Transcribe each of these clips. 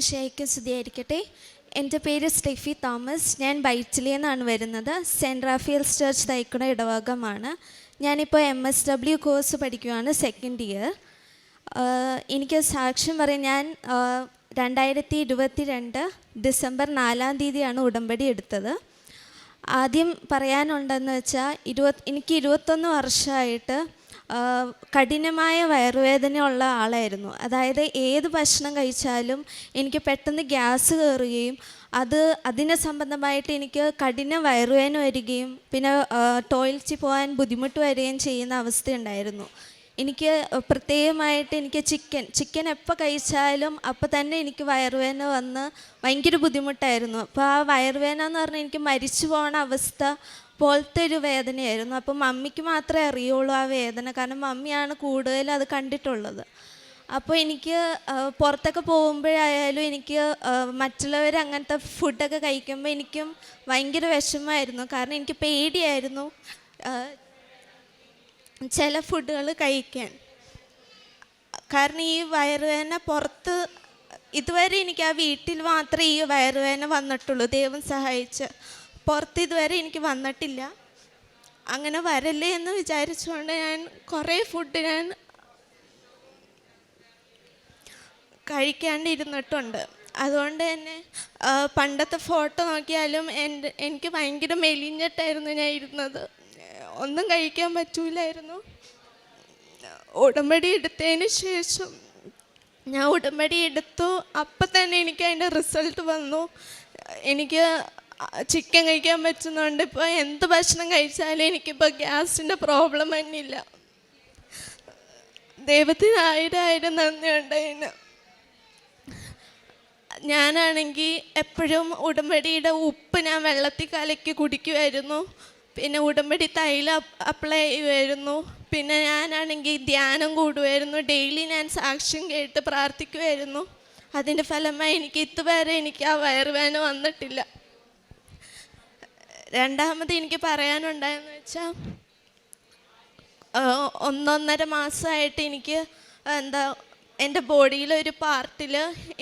ഈശോമിഷയ്ക്ക് സ്തുതിയായിരിക്കട്ടെ എന്റെ പേര് സ്റ്റെഫി തോമസ്. ഞാൻ ബൈറ്റിലി നിന്നാണ് വരുന്നത്. സെന്റ് റാഫിയൽസ് ചർച്ച് തൈക്കുട ഇടവകമാണ്. ഞാനിപ്പോൾ എം എസ് ഡബ്ല്യു കോഴ്സ് പഠിക്കുകയാണ് സെക്കൻഡ് ഇയർ. എനിക്ക് സാക്ഷ്യം പറയാൻ ഞാൻ രണ്ടായിരത്തി ഇരുപത്തി രണ്ട് ഡിസംബർ നാലാം തീയതിയാണ് ഉടമ്പടി എടുത്തത്. ആദ്യം പറയാനുണ്ടെന്ന് വെച്ചാൽ ഇരുപത് എനിക്ക് ഇരുപത്തൊന്ന് വർഷമായിട്ട് കഠിനമായ വയറുവേദന ഉള്ള ആളായിരുന്നു. അതായത് ഏത് ഭക്ഷണം കഴിച്ചാലും എനിക്ക് പെട്ടെന്ന് ഗ്യാസ് കയറുകയും അത് അതിനെ സംബന്ധമായിട്ട് എനിക്ക് കഠിന വയറുവേദന വരികയും പിന്നെ ടോയ്ലറ്റിൽ പോകാൻ ബുദ്ധിമുട്ട് വരികയും ചെയ്യുന്ന അവസ്ഥയുണ്ടായിരുന്നു. എനിക്ക് പ്രത്യേകമായിട്ട് എനിക്ക് ചിക്കൻ ചിക്കൻ എപ്പോൾ കഴിച്ചാലും അപ്പോൾ തന്നെ എനിക്ക് വയറുവേദന വന്ന് ഭയങ്കര ബുദ്ധിമുട്ടായിരുന്നു. അപ്പോൾ ആ വയറുവേദന എന്ന് പറഞ്ഞാൽ എനിക്ക് മരിച്ചു പോകുന്ന അവസ്ഥ പോലത്തെ ഒരു വേദനയായിരുന്നു. അപ്പം മമ്മിക്ക് മാത്രമേ അറിയുള്ളൂ ആ വേദന. കാരണം മമ്മിയാണ് കൂടുതൽ അത് കണ്ടിട്ടുള്ളത്. അപ്പോൾ എനിക്ക് പുറത്തൊക്കെ പോകുമ്പോഴായാലും എനിക്ക് മറ്റുള്ളവർ അങ്ങനത്തെ ഫുഡൊക്കെ കഴിക്കുമ്പോൾ എനിക്കും ഭയങ്കര വിഷമമായിരുന്നു. കാരണം എനിക്ക് പേടിയായിരുന്നു ചില ഫുഡുകൾ കഴിക്കാൻ. കാരണം ഈ വയറുവേദന പുറത്ത് ഇതുവരെ എനിക്ക് ആ വീട്ടിൽ മാത്രമേ ഈ വയറുവേദന വന്നിട്ടുള്ളൂ. ദൈവം സഹായിച്ച് പുറത്ത് ഇതുവരെ എനിക്ക് വന്നിട്ടില്ല. അങ്ങനെ വരല്ലേ എന്ന് വിചാരിച്ചുകൊണ്ട് ഞാൻ കുറേ ഫുഡ് ഞാൻ കഴിക്കാണ്ടിരുന്നിട്ടുണ്ട്. അതുകൊണ്ട് തന്നെ പണ്ടത്തെ ഫോട്ടോ നോക്കിയാലും എന്റെ എനിക്ക് ഭയങ്കര മെലിഞ്ഞിട്ടായിരുന്നു ഞാൻ ഇരുന്നത്. ഒന്നും കഴിക്കാൻ പറ്റൂലായിരുന്നു. ഉടമ്പടി എടുത്തതിന് ശേഷം ഞാൻ ഉടമ്പടി എടുത്തു. അപ്പം തന്നെ എനിക്ക് അതിന്റെ റിസൾട്ട് വന്നു. എനിക്ക് ചിക്കൻ കഴിക്കാൻ പറ്റുന്നുണ്ട് ഇപ്പോൾ എന്ത് ഭക്ഷണം കഴിച്ചാലും എനിക്കിപ്പോൾ ഗ്യാസിന്റെ പ്രോബ്ലം തന്നെയില്ല. ദൈവത്തിന് ആയിരം ആയിരം നന്ദിയുണ്ട് അതിന് ഞാനാണെങ്കിൽ എപ്പോഴും ഉടമ്പടിയുടെ ഉപ്പ് ഞാൻ വെള്ളത്തിൽ കലക്കി കുടിക്കുമായിരുന്നു പിന്നെ ഉടമ്പടി തൈലം അപ്ലൈ ചെയ്യുമായിരുന്നു പിന്നെ ഞാനാണെങ്കിൽ ധ്യാനം കൂടുമായിരുന്നു ഡെയിലി ഞാൻ സാക്ഷ്യം കേട്ട് പ്രാർത്ഥിക്കുമായിരുന്നു അതിന്റെ ഫലമായി എനിക്ക് ഇതുവരെ എനിക്ക് ആ വയറുവേന വന്നിട്ടില്ല. രണ്ടാമത് എനിക്ക് പറയാനുണ്ടായെന്ന് വെച്ചാൽ ഒന്നൊന്നര മാസമായിട്ട് എനിക്ക് എന്താ എന്റെ ബോഡിയിലെ ഒരു പാർട്ടിൽ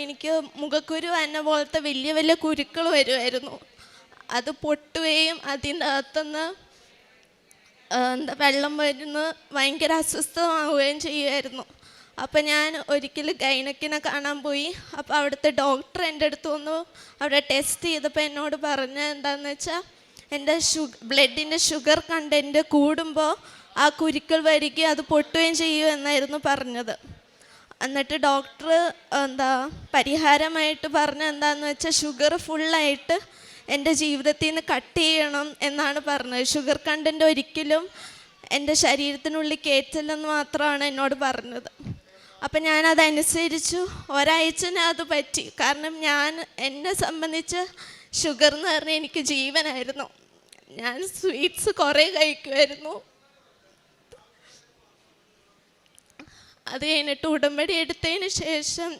എനിക്ക് മുഖക്കുരു എന്ന പോലത്തെ വലിയ വലിയ കുരുക്കൾ വരുമായിരുന്നു അത് പൊട്ടുകയും അതിന്റെ അകത്തുനിന്ന് എന്താ വെള്ളം വരുന്ന ഭയങ്കര അസ്വസ്ഥമാവുകയും ചെയ്യുമായിരുന്നു അപ്പം ഞാൻ ഒരിക്കൽ ഗൈനക്കിനെ കാണാൻ പോയി. അപ്പോൾ അവിടുത്തെ ഡോക്ടർ എന്റെ അടുത്ത് വന്നു. അവിടെ ടെസ്റ്റ് ചെയ്തപ്പോൾ എന്നോട് പറഞ്ഞ എന്താണെന്ന് വെച്ചാൽ എന്റെ ഷുഗർ ബ്ലഡിന്റെ ഷുഗർ കണ്ടന്റ് കൂടുമ്പോൾ ആ കുരുക്കൾ വരികയും അത് പൊട്ടുകയും ചെയ്യും എന്നായിരുന്നു പറഞ്ഞത്. എന്നിട്ട് ഡോക്ടർ എന്താ പരിഹാരമായിട്ട് പറഞ്ഞ എന്താന്ന് വെച്ചാൽ ഷുഗർ ഫുള്ളായിട്ട് എന്റെ ജീവിതത്തിൽ നിന്ന് കട്ട് ചെയ്യണം എന്നാണ് പറഞ്ഞത്. ഷുഗർ കണ്ടന്റ് ഒരിക്കലും എന്റെ ശരീരത്തിനുള്ളിൽ കയറ്റില്ലെന്ന് മാത്രമാണ് എന്നോട് പറഞ്ഞത്. അപ്പം ഞാനതനുസരിച്ചു ഒരാഴ്ചനെ അത് പറ്റി. കാരണം ഞാൻ എന്നെ സംബന്ധിച്ച് ഷുഗർ എന്ന് പറഞ്ഞാൽ എനിക്ക് ജീവനായിരുന്നു. ഞാൻ സ്വീറ്റ്സ് കുറേ കഴിക്കുമായിരുന്നു അത് കഴിഞ്ഞിട്ട് ഉടമ്പടി എടുത്തതിന് ശേഷം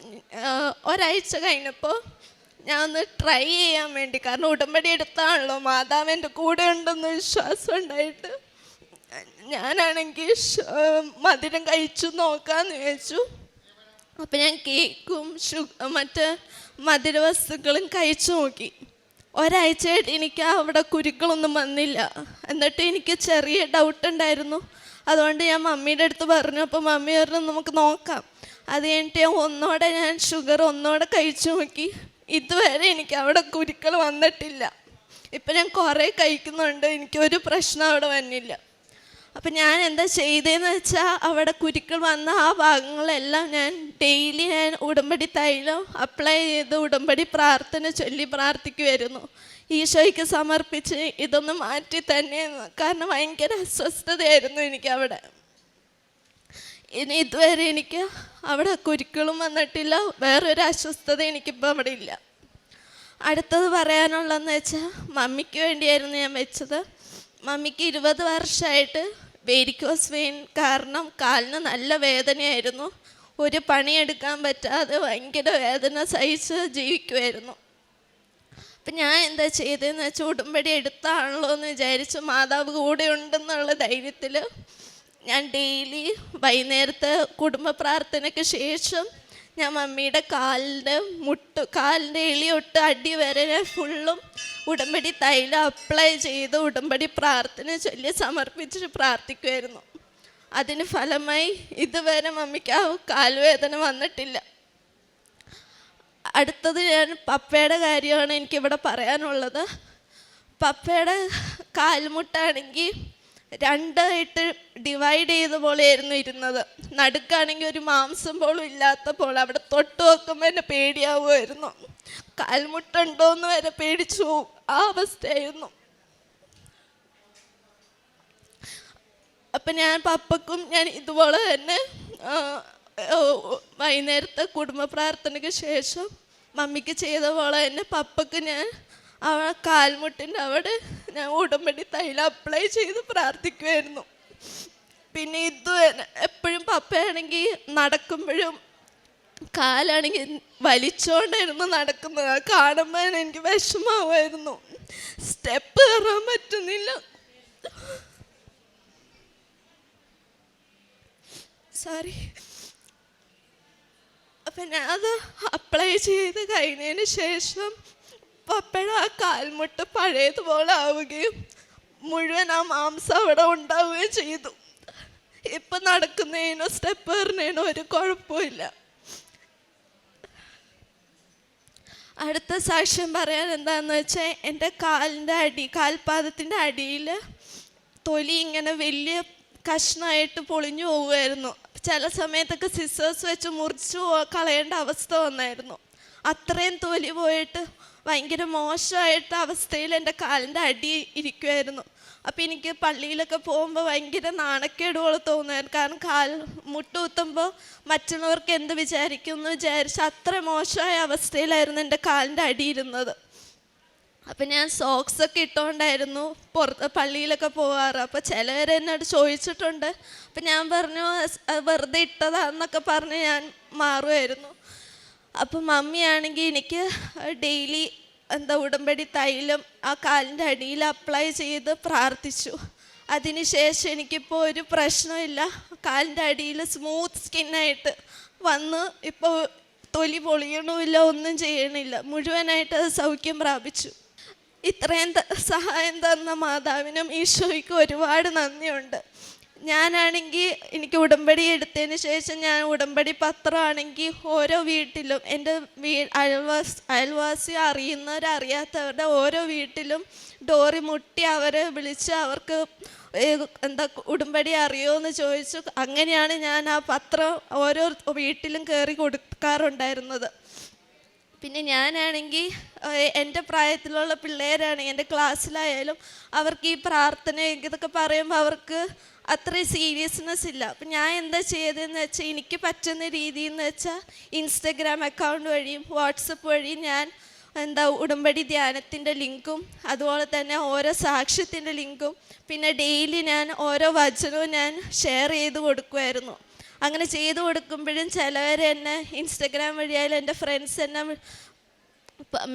ഒരാഴ്ച കഴിഞ്ഞപ്പോൾ ഞാൻ ഒന്ന് ട്രൈ ചെയ്യാൻ വേണ്ടി കാരണം ഉടമ്പടി എടുത്താണല്ലോ മാതാവ് എന്റെ കൂടെ ഉണ്ടെന്ന് വിശ്വാസം ഉണ്ടായിട്ട് ഞാനാണെങ്കിൽ മധുരം കഴിച്ചു നോക്കാമെന്ന് വിചാരിച്ചു. അപ്പം ഞാൻ കേക്കും ഷു മറ്റ് മധുര വസ്തുക്കളും കഴിച്ചു നോക്കി. ഒരാഴ്ചയായിട്ട് എനിക്ക് അവിടെ കുരുക്കളൊന്നും വന്നില്ല. എന്നിട്ട് എനിക്ക് ചെറിയ ഡൗട്ട് ഉണ്ടായിരുന്നു. അതുകൊണ്ട് ഞാൻ മമ്മിയുടെ അടുത്ത് പറഞ്ഞു. അപ്പോൾ മമ്മി പറഞ്ഞു നമുക്ക് നോക്കാം. അത് കഴിഞ്ഞിട്ട് ഞാൻ ഒന്നോടെ ഞാൻ ഷുഗർ ഒന്നോടെ കഴിച്ചു നോക്കി. ഇതുവരെ എനിക്ക് അവിടെ കുരുക്കൾ വന്നിട്ടില്ല. ഇപ്പം ഞാൻ കുറേ കഴിക്കുന്നുണ്ട്. എനിക്കൊരു പ്രശ്നം അവിടെ വന്നില്ല. അപ്പം ഞാൻ എന്താ ചെയ്തതെന്ന് വെച്ചാൽ അവിടെ കുരുക്കൾ വന്ന ആ ഭാഗങ്ങളെല്ലാം ഞാൻ ഡെയിലി ഞാൻ ഉടമ്പടി തൈലം അപ്ലൈ ചെയ്ത് ഉടമ്പടി പ്രാർത്ഥന ചൊല്ലി പ്രാർത്ഥിക്കുമായിരുന്നു ഈശോയ്ക്ക് സമർപ്പിച്ച് ഇതൊന്ന് മാറ്റി തന്നെ കാരണം ഭയങ്കര അസ്വസ്ഥതയായിരുന്നു എനിക്ക് അവിടെ. ഇനി ഇതുവരെ എനിക്ക് അവിടെ കുരുക്കളും വന്നിട്ടില്ല. വേറൊരു അസ്വസ്ഥത എനിക്കിപ്പോൾ അവിടെ ഇല്ല. അടുത്തത് പറയാനുള്ളതെന്ന് വെച്ചാൽ മമ്മിക്ക് വേണ്ടിയായിരുന്നു ഞാൻ വെച്ചത്. മമ്മിക്ക് ഇരുപത് വർഷമായിട്ട് വേരിക്കോസ് വെയിൻ കാരണം കാലിന് നല്ല വേദനയായിരുന്നു. ഒരു പണിയെടുക്കാൻ പറ്റാതെ ഭയങ്കര വേദന സഹിച്ച് ജീവിക്കുമായിരുന്നു അപ്പം ഞാൻ എന്താ ചെയ്തതെന്ന് വെച്ചാൽ ഉടുമ്പടി എടുത്താണല്ലോ എന്ന് വിചാരിച്ചു മാതാവ് കൂടെ ഉണ്ടെന്നുള്ള ധൈര്യത്തിൽ ഞാൻ ഡെയിലി വൈകുന്നേരത്തെ കുടുംബ പ്രാർത്ഥനയ്ക്ക് ശേഷം ഞാൻ മമ്മിയുടെ കാലിന്റെ മുട്ട് കാലിന്റെ എളി തൊട്ട് അടി വരെ ഞാൻ ഫുള്ളും ഉടമ്പടി തൈലം അപ്ലൈ ചെയ്ത് ഉടമ്പടി പ്രാർത്ഥന ചൊല്ലി സമർപ്പിച്ച് പ്രാർത്ഥിക്കുമായിരുന്നു അതിന് ഫലമായി ഇതുവരെ മമ്മിക്ക് ആ കാൽവേദന വന്നിട്ടില്ല. അടുത്തത് ഞാൻ പപ്പയുടെ കാര്യമാണ് എനിക്കിവിടെ പറയാനുള്ളത്. പപ്പയുടെ കാൽമുട്ടാണെങ്കിൽ രണ്ടായിട്ട് ഡിവൈഡ് ചെയ്ത പോലെയായിരുന്നു ഇരുന്നത്. നടുക്കാണെങ്കിൽ ഒരു മാംസം പോലും ഇല്ലാത്ത പോലെ അവിടെ തൊട്ട് നോക്കുമ്പോൾ എന്നെ പേടിയാവുമായിരുന്നു. കാൽമുട്ടുണ്ടോയെന്ന് വരെ പേടിച്ചു പോവും. ആ അവസ്ഥയായിരുന്നു. അപ്പം ഞാൻ പപ്പക്കും ഞാൻ ഇതുപോലെ തന്നെ വൈകുന്നേരത്തെ കുടുംബ പ്രാർത്ഥനയ്ക്ക് ശേഷം മമ്മിക്ക് ചെയ്ത പോലെ തന്നെ പപ്പക്ക് ഞാൻ അവ കാൽമുട്ടിന്റെ അവിടെ ഞാൻ ഉടമ്പടി തൈലം അപ്ലൈ ചെയ്ത് പ്രാർത്ഥിക്കുമായിരുന്നു പിന്നെ ഇത് എപ്പോഴും പപ്പയാണെങ്കിൽ നടക്കുമ്പോഴും കാലാണെങ്കിൽ വലിച്ചോണ്ടായിരുന്നു നടക്കുന്നത്. കാണുമ്പോൾ എനിക്ക് വിഷമാവുമായിരുന്നു സ്റ്റെപ്പ് കയറാൻ പറ്റുന്നില്ല. സോറി അപ്പം ഞാൻ അത് അപ്ലൈ ചെയ്ത് കഴിഞ്ഞതിന് ശേഷം പപ്പയുടെ ആ കാൽമുട്ട് പഴയതുപോലെ ആവുകയും മുഴുവൻ ആ മാംസം അവിടെ ഉണ്ടാവുകയും ചെയ്തു. ഇപ്പം നടക്കുന്നതിനോ സ്റ്റെപ്പ് കയറുന്നതിനോ ഒരു കുഴപ്പമില്ല അടുത്ത സാക്ഷ്യം പറയാൻ എന്താണെന്ന് വെച്ചാൽ എന്റെ കാലിന്റെ അടി കാൽപാദത്തിന്റെ അടിയിൽ തൊലി ഇങ്ങനെ വലിയ കഷ്ണമായിട്ട് പൊളിഞ്ഞു പോവുമായിരുന്നു. ചില സമയത്തൊക്കെ സിസേഴ്സ് വെച്ച് മുറിച്ച് കളയേണ്ട അവസ്ഥ വന്നായിരുന്നു. അത്രയും തോലി പോയിട്ട് ഭയങ്കര മോശമായിട്ട് അവസ്ഥയിൽ എന്റെ കാലിന്റെ അടി ഇരിക്കുമായിരുന്നു അപ്പം എനിക്ക് പള്ളിയിലൊക്കെ പോകുമ്പോൾ ഭയങ്കര നാണക്കേടുപോലെ തോന്നുമായിരുന്നു. കാരണം കാൽ മുട്ടുകുത്തുമ്പോൾ മറ്റുള്ളവർക്ക് എന്ത് വിചാരിക്കും എന്ന് വിചാരിച്ച് അത്ര മോശമായ അവസ്ഥയിലായിരുന്നു എന്റെ കാലിന്റെ അടി ഇരുന്നത്. അപ്പം ഞാൻ സോക്സ് ഒക്കെ ഇട്ടുകൊണ്ടായിരുന്നു പുറത്ത് പള്ളിയിലൊക്കെ പോകാറ്. അപ്പോൾ ചിലവർ എന്നോട് ചോദിച്ചിട്ടുണ്ട്. അപ്പം ഞാൻ പറഞ്ഞു "സ്- അത് വെറുതെ ഇട്ടതാന്നൊക്കെ പറഞ്ഞ് ഞാൻ മാറുമായിരുന്നു. അപ്പം മമ്മിയാണെങ്കിൽ എനിക്ക് ഡെയിലി എന്താ ഉടമ്പടി തൈലം ആ കാലിന്റെ അടിയിൽ അപ്ലൈ ചെയ്ത് പ്രാർത്ഥിച്ചു. അതിനുശേഷം എനിക്കിപ്പോൾ ഒരു പ്രശ്നമില്ല. കാലിന്റെ അടിയിൽ സ്മൂത്ത് സ്കിന്നായിട്ട് വന്ന് ഇപ്പോൾ തൊലി പൊളിയണമില്ല ഒന്നും ചെയ്യണില്ല. മുഴുവനായിട്ട് അത് സൗഖ്യം പ്രാപിച്ചു. ഇത്രയും സഹായം തന്ന മാതാവിനും ഈശോയ്ക്കും ഒരുപാട് നന്ദിയുണ്ട്. ഞാനാണെങ്കിൽ എനിക്ക് ഉടമ്പടി എടുത്തതിന് ശേഷം ഞാൻ ഉടമ്പടി പത്രമാണെങ്കിൽ ഓരോ വീട്ടിലും എന്റെ വീ അയൽവാസ് അയൽവാസി അറിയുന്നവരറിയാത്തവരുടെ ഓരോ വീട്ടിലും ഡോറി മുട്ടി അവരെ വിളിച്ച് അവർക്ക് എന്താ ഉടമ്പടി അറിയോ എന്ന് ചോദിച്ചു. അങ്ങനെയാണ് ഞാൻ ആ പത്രം ഓരോ വീട്ടിലും കയറി കൊടുക്കാറുണ്ടായിരുന്നത്. പിന്നെ ഞാനാണെങ്കിൽ എന്റെ പ്രായത്തിലുള്ള പിള്ളേരാണെങ്കിൽ എന്റെ ക്ലാസ്സിലായാലും അവർക്ക് ഈ പ്രാർത്ഥന ഇതൊക്കെ പറയുമ്പോൾ അവർക്ക് അത്രയും സീരിയസ്നെസ് ഇല്ല. അപ്പം ഞാൻ എന്താ ചെയ്തതെന്ന് വെച്ചാൽ എനിക്ക് പറ്റുന്ന രീതി എന്ന് വെച്ചാൽ ഇൻസ്റ്റഗ്രാം അക്കൗണ്ട് വഴിയും വാട്സപ്പ് വഴിയും ഞാൻ എന്താ ഉടമ്പടി ധ്യാനത്തിന്റെ ലിങ്കും അതുപോലെ തന്നെ ഓരോ സാക്ഷ്യത്തിന്റെ ലിങ്കും പിന്നെ ഡെയിലി ഞാൻ ഓരോ വചനവും ഞാൻ ഷെയർ ചെയ്ത് കൊടുക്കുമായിരുന്നു അങ്ങനെ ചെയ്തു കൊടുക്കുമ്പോഴും ചിലവർ എന്നെ ഇൻസ്റ്റഗ്രാം വഴിയായാലും എന്റെ ഫ്രണ്ട്സ് എന്നെ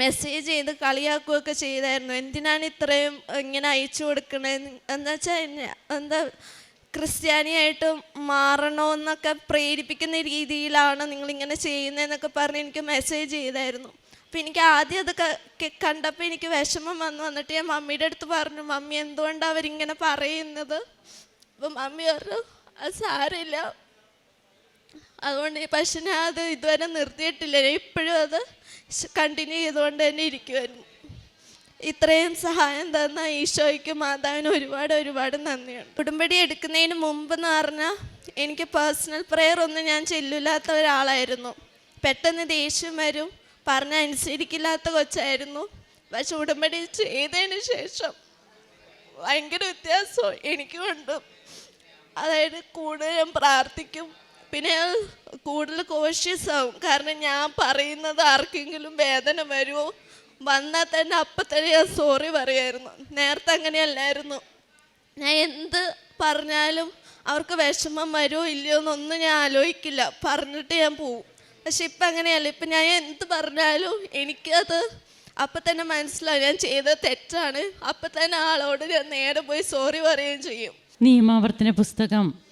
മെസ്സേജ് ചെയ്ത് കളിയാക്കുകയൊക്കെ ചെയ്തായിരുന്നു. എന്തിനാണ് ഇത്രയും ഇങ്ങനെ അയച്ചു എന്ന് വെച്ചാൽ എന്താ ക്രിസ്ത്യാനിയായിട്ട് മാറണമെന്നൊക്കെ പ്രേരിപ്പിക്കുന്ന രീതിയിലാണ് നിങ്ങളിങ്ങനെ ചെയ്യുന്നതെന്നൊക്കെ പറഞ്ഞ് എനിക്ക് മെസ്സേജ് ചെയ്തായിരുന്നു. അപ്പം എനിക്ക് ആദ്യം അതൊക്കെ കണ്ടപ്പോൾ എനിക്ക് വിഷമം വന്നു. വന്നിട്ട് ഞാൻ മമ്മിയുടെ അടുത്ത് പറഞ്ഞു മമ്മി എന്തുകൊണ്ടാണ് അവരിങ്ങനെ പറയുന്നത്? അപ്പം മമ്മി പറഞ്ഞു അത് സാരമില്ല. അതുകൊണ്ട് പക്ഷെ ഞാൻ അത് ഇതുവരെ നിർത്തിയിട്ടില്ല. ഇപ്പോഴും അത് കണ്ടിന്യൂ ചെയ്തുകൊണ്ട് തന്നെ ഇരിക്കുമായിരുന്നു ഇത്രയും സഹായം തന്ന ഈശോയ്ക്ക് മാതാവിന് ഒരുപാട് ഒരുപാട് നന്ദിയാണ് കുടുംബടി എടുക്കുന്നതിന് മുമ്പ് എന്ന് പറഞ്ഞാൽ എനിക്ക് പേഴ്സണൽ പ്രെയർ ഒന്നും ഞാൻ ചെല്ലില്ലാത്ത ഒരാളായിരുന്നു. പെട്ടെന്ന് ദേഷ്യം വരും. പറഞ്ഞ അനുസരിക്കില്ലാത്ത കൊച്ചായിരുന്നു. പക്ഷെ ഉടമ്പടി ചെയ്തതിന് ശേഷം ഭയങ്കര വ്യത്യാസം എനിക്കുമുണ്ട്. അതായത് കൂടുതലും പ്രാർത്ഥിക്കും പിന്നെ കൂടുതൽ കോഷ്യസ് ആവും. കാരണം ഞാൻ പറയുന്നത് ആർക്കെങ്കിലും വേദന വരുമോ വന്നാൽ തന്നെ അപ്പം തന്നെ ഞാൻ സോറി പറയായിരുന്നു. നേരത്തെ അങ്ങനെയല്ലായിരുന്നു. ഞാൻ എന്ത് പറഞ്ഞാലും അവർക്ക് വിഷമം വരുമോ ഇല്ലയോ എന്നൊന്നും ഞാൻ ആലോചിക്കില്ല. പറഞ്ഞിട്ട് ഞാൻ പോവും. പക്ഷെ ഇപ്പം അങ്ങനെയല്ല. ഇപ്പം ഞാൻ എന്ത് പറഞ്ഞാലും എനിക്കത് അപ്പം തന്നെ മനസ്സിലാവും. ഞാൻ ചെയ്ത തെറ്റാണ്. അപ്പം തന്നെ ആളോട് ഞാൻ നേരെ പോയി സോറി പറയുകയും ചെയ്യും. നിയമാവർത്തന പുസ്തകം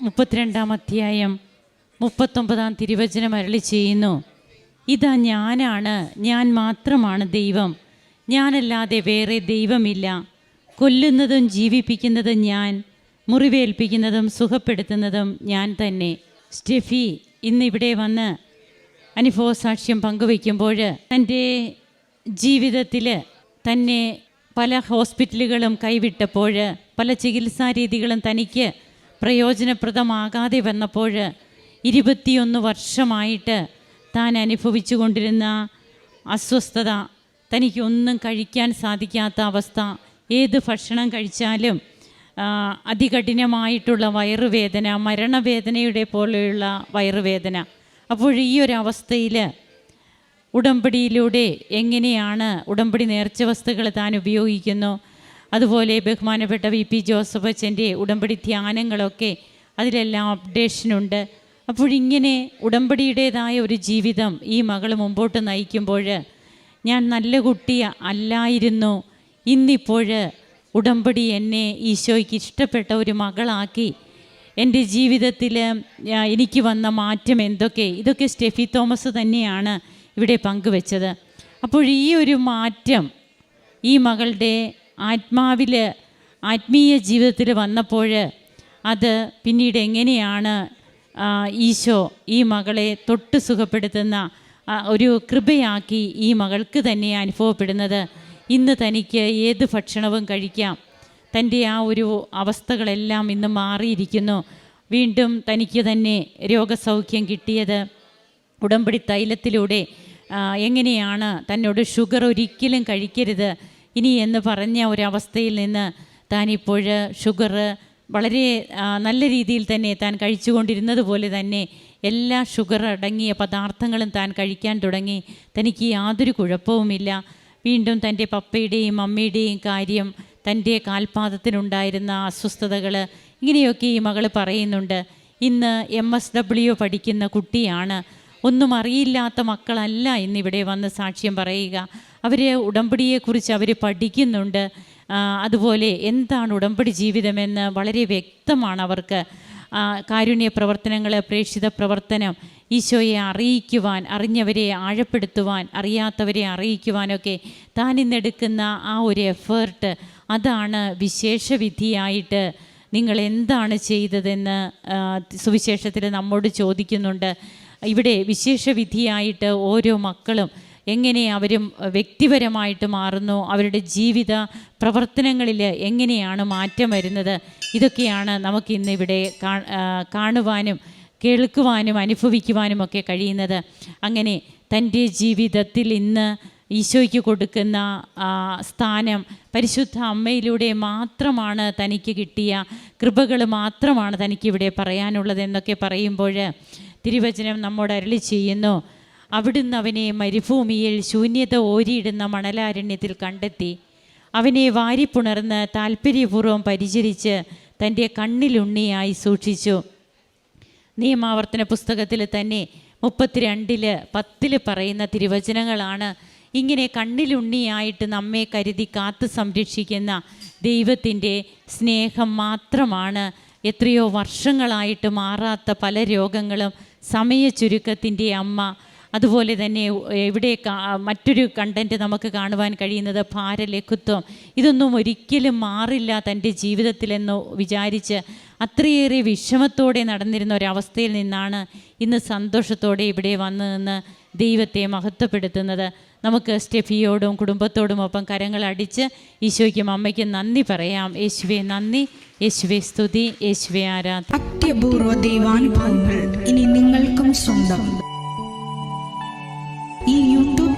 മുപ്പത്തിരണ്ടാം അധ്യായം മുപ്പത്തൊമ്പതാം തിരുവചനം അരളി ചെയ്യുന്നു. ഇതാ ഞാനാണ് ഞാൻ മാത്രമാണ് ദൈവം. ഞാനല്ലാതെ വേറെ ദൈവമില്ല. കൊല്ലുന്നതും ജീവിപ്പിക്കുന്നതും ഞാൻ മുറിവേൽപ്പിക്കുന്നതും സുഖപ്പെടുത്തുന്നതും ഞാൻ തന്നെ. സ്റ്റെഫി ഇന്നിവിടെ വന്ന് അനുഭവ സാക്ഷ്യം പങ്കുവയ്ക്കുമ്പോൾ തന്റെ ജീവിതത്തിൽ തന്നെ പല ഹോസ്പിറ്റലുകളും കൈവിട്ടപ്പോൾ പല ചികിത്സാ രീതികളും തനിക്ക് പ്രയോജനപ്രദമാകാതെ വന്നപ്പോൾ ഇരുപത്തിയൊന്ന് വർഷമായിട്ട് താൻ അനുഭവിച്ചു കൊണ്ടിരുന്ന അസ്വസ്ഥത തനിക്കൊന്നും കഴിക്കാൻ സാധിക്കാത്ത അവസ്ഥ ഏത് ഭക്ഷണം കഴിച്ചാലും അതികഠിനമായിട്ടുള്ള വയറുവേദന മരണവേദനയുടെ പോലെയുള്ള വയറുവേദന. അപ്പോൾ ഈ ഒരു ഉടമ്പടിയിലൂടെ എങ്ങനെയാണ് ഉടമ്പടി നേർച്ച വസ്തുക്കൾ താൻ ഉപയോഗിക്കുന്നു? അതുപോലെ ബഹുമാനപ്പെട്ട വി പി ജോസഫ് അച്ഛന്റെ ഉടമ്പടി ധ്യാനങ്ങളൊക്കെ അതിലെല്ലാം അപ്ഡേഷനുണ്ട്. അപ്പോഴിങ്ങനെ ഉടമ്പടിയുടേതായ ഒരു ജീവിതം ഈ മകൾ മുമ്പോട്ട് നയിക്കുമ്പോൾ ഞാൻ നല്ല കുട്ടി അല്ലായിരുന്നു. ഇന്നിപ്പോൾ ഉടമ്പടി എന്നെ ഈശോയ്ക്ക് ഇഷ്ടപ്പെട്ട ഒരു മകളാക്കി. എന്റെ ജീവിതത്തിൽ എനിക്ക് വന്ന മാറ്റം എന്തൊക്കെ? ഇതൊക്കെ സ്റ്റെഫി തോമസ് തന്നെയാണ് ഇവിടെ പങ്കുവെച്ചത്. അപ്പോൾ ഈ ഒരു മാറ്റം ഈ മകളുടെ ആത്മാവിൽ ആത്മീയ ജീവിതത്തിൽ വന്നപ്പോൾ അത് പിന്നീട് എങ്ങനെയാണ് ഈശോ ഈ മകളെ തൊട്ട് സുഖപ്പെടുത്തുന്ന ഒരു കൃപയാക്കി ഈ മകൾക്ക് തന്നെ അനുഭവപ്പെടുന്നത്. ഇന്ന് തനിക്ക് ഏത് ഭക്ഷണവും കഴിക്കാം. തന്റെ ആ ഒരു അവസ്ഥകളെല്ലാം ഇന്ന് മാറിയിരിക്കുന്നു. വീണ്ടും തനിക്ക് തന്നെ രോഗസൗഖ്യം കിട്ടിയത് ഉടമ്പടി തൈലത്തിലൂടെ. എങ്ങനെയാണ് തന്നോട് ഷുഗർ ഒരിക്കലും കഴിക്കരുത്. ഇനി എന്ന് പറഞ്ഞ ഒരവസ്ഥയിൽ നിന്ന് താനിപ്പോൾ ഷുഗർ വളരെ നല്ല രീതിയിൽ തന്നെ താൻ കഴിച്ചുകൊണ്ടിരുന്നത് പോലെ തന്നെ എല്ലാ ഷുഗർ അടങ്ങിയ പദാർത്ഥങ്ങളും താൻ കഴിക്കാൻ തുടങ്ങി. തനിക്ക് യാതൊരു കുഴപ്പവുമില്ല. വീണ്ടും തന്റെ പപ്പയുടെയും അമ്മയുടെയും കാര്യം തന്റെ കാൽപാദത്തിനുണ്ടായിരുന്ന അസ്വസ്ഥതകൾ ഇങ്ങനെയൊക്കെ ഈ മകൾ പറയുന്നുണ്ട്. ഇന്ന് എം എസ് ഡബ്ല്യു പഠിക്കുന്ന കുട്ടിയാണ്. ഒന്നും അറിയില്ലാത്ത മക്കളല്ല ഇന്നിവിടെ വന്ന് സാക്ഷ്യം പറയുക. അവർ ഉടമ്പടിയെക്കുറിച്ച് അവർ പഠിക്കുന്നുണ്ട്. അതുപോലെ എന്താണ് ഉടമ്പടി ജീവിതമെന്ന് വളരെ വ്യക്തമാണ് അവർക്ക്. കാരുണ്യ പ്രവർത്തനങ്ങൾ പ്രേക്ഷിത പ്രവർത്തനം ഈശോയെ അറിയിക്കുവാൻ അറിഞ്ഞവരെ ആഴപ്പെടുത്തുവാൻ അറിയാത്തവരെ അറിയിക്കുവാനൊക്കെ താൻ ഇന്നെടുക്കുന്ന ആ ഒരു എഫേർട്ട് അതാണ് വിശേഷവിധിയായിട്ട് നിങ്ങൾ എന്താണ് ചെയ്തതെന്ന് സുവിശേഷത്തിൽ നമ്മോട് ചോദിക്കുന്നുണ്ട്. ഇവിടെ വിശേഷവിധിയായിട്ട് ഓരോ മക്കളും എങ്ങനെ അവരും വ്യക്തിപരമായിട്ട് മാറുന്നു അവരുടെ ജീവിത പ്രവർത്തനങ്ങളിൽ എങ്ങനെയാണ് മാറ്റം വരുന്നത് ഇതൊക്കെയാണ് നമുക്ക് ഇന്ന് ഇവിടെ കാ- കാണുവാനും കേൾക്കുവാനും അനുഭവിക്കുവാനും ഒക്കെ കഴിയുന്നത്. അങ്ങനെ തന്റെ ജീവിതത്തിൽ ഇന്ന് ഈശോയ്ക്ക് കൊടുക്കുന്ന സ്ഥാനം പരിശുദ്ധ അമ്മയിലൂടെ മാത്രമാണ് തനിക്ക് കിട്ടിയ കൃപകൾ മാത്രമാണ് തനിക്കിവിടെ പറയാനുള്ളത് എന്നൊക്കെ പറയുമ്പോൾ തിരുവചനം നമ്മോട് അരളി ചെയ്യുന്നു. അവിടുന്ന് അവനെ മരുഭൂമിയിൽ ശൂന്യത ഓരിയിടുന്ന മണലാരണ്യത്തിൽ കണ്ടെത്തി. അവനെ വാരിപ്പുണർന്ന് താല്പര്യപൂർവം പരിചരിച്ച് തന്റെ കണ്ണിലുണ്ണിയായി സൂക്ഷിച്ചു. നിയമാവർത്തന പുസ്തകത്തിൽ തന്നെ മുപ്പത്തിരണ്ടിൽ പത്തിൽ പറയുന്ന തിരുവചനങ്ങളാണ് ഇങ്ങനെ കണ്ണിലുണ്ണിയായിട്ട് നമ്മെ കരുതി കാത്തു സംരക്ഷിക്കുന്ന ദൈവത്തിന്റെ സ്നേഹം മാത്രമാണ്. എത്രയോ വർഷങ്ങളായിട്ട് മാറാത്ത പല രോഗങ്ങളും സമയ ചുരുക്കത്തിന്റെ അമ്മ അതുപോലെ തന്നെ ഇവിടെ മറ്റൊരു കണ്ടന്റ് നമുക്ക് കാണുവാൻ കഴിയുന്നത് ഭാരലഘുത്വം ഇതൊന്നും ഒരിക്കലും മാറില്ല തന്റെ ജീവിതത്തിലെന്ന് വിചാരിച്ച് അത്രയേറെ വിഷമത്തോടെ നടന്നിരുന്ന ഒരവസ്ഥയിൽ നിന്നാണ് ഇന്ന് സന്തോഷത്തോടെ ഇവിടെ വന്നു നിന്ന് ദൈവത്തെ മഹത്വപ്പെടുത്തുന്നത്. നമുക്ക് സ്റ്റെഫിയോടും കുടുംബത്തോടും ഒപ്പം കരങ്ങൾ അടിച്ച് ഈശോയ്ക്കും അമ്മയ്ക്കും നന്ദി പറയാം. യേശുവെ നന്ദി. യേശുവെ സ്തുതി. യേശുവെ ആരാധന. അത്യപൂർവ ദൈവാനുഭവങ്ങൾ ഇനി നിങ്ങൾക്കും സ്വന്തം.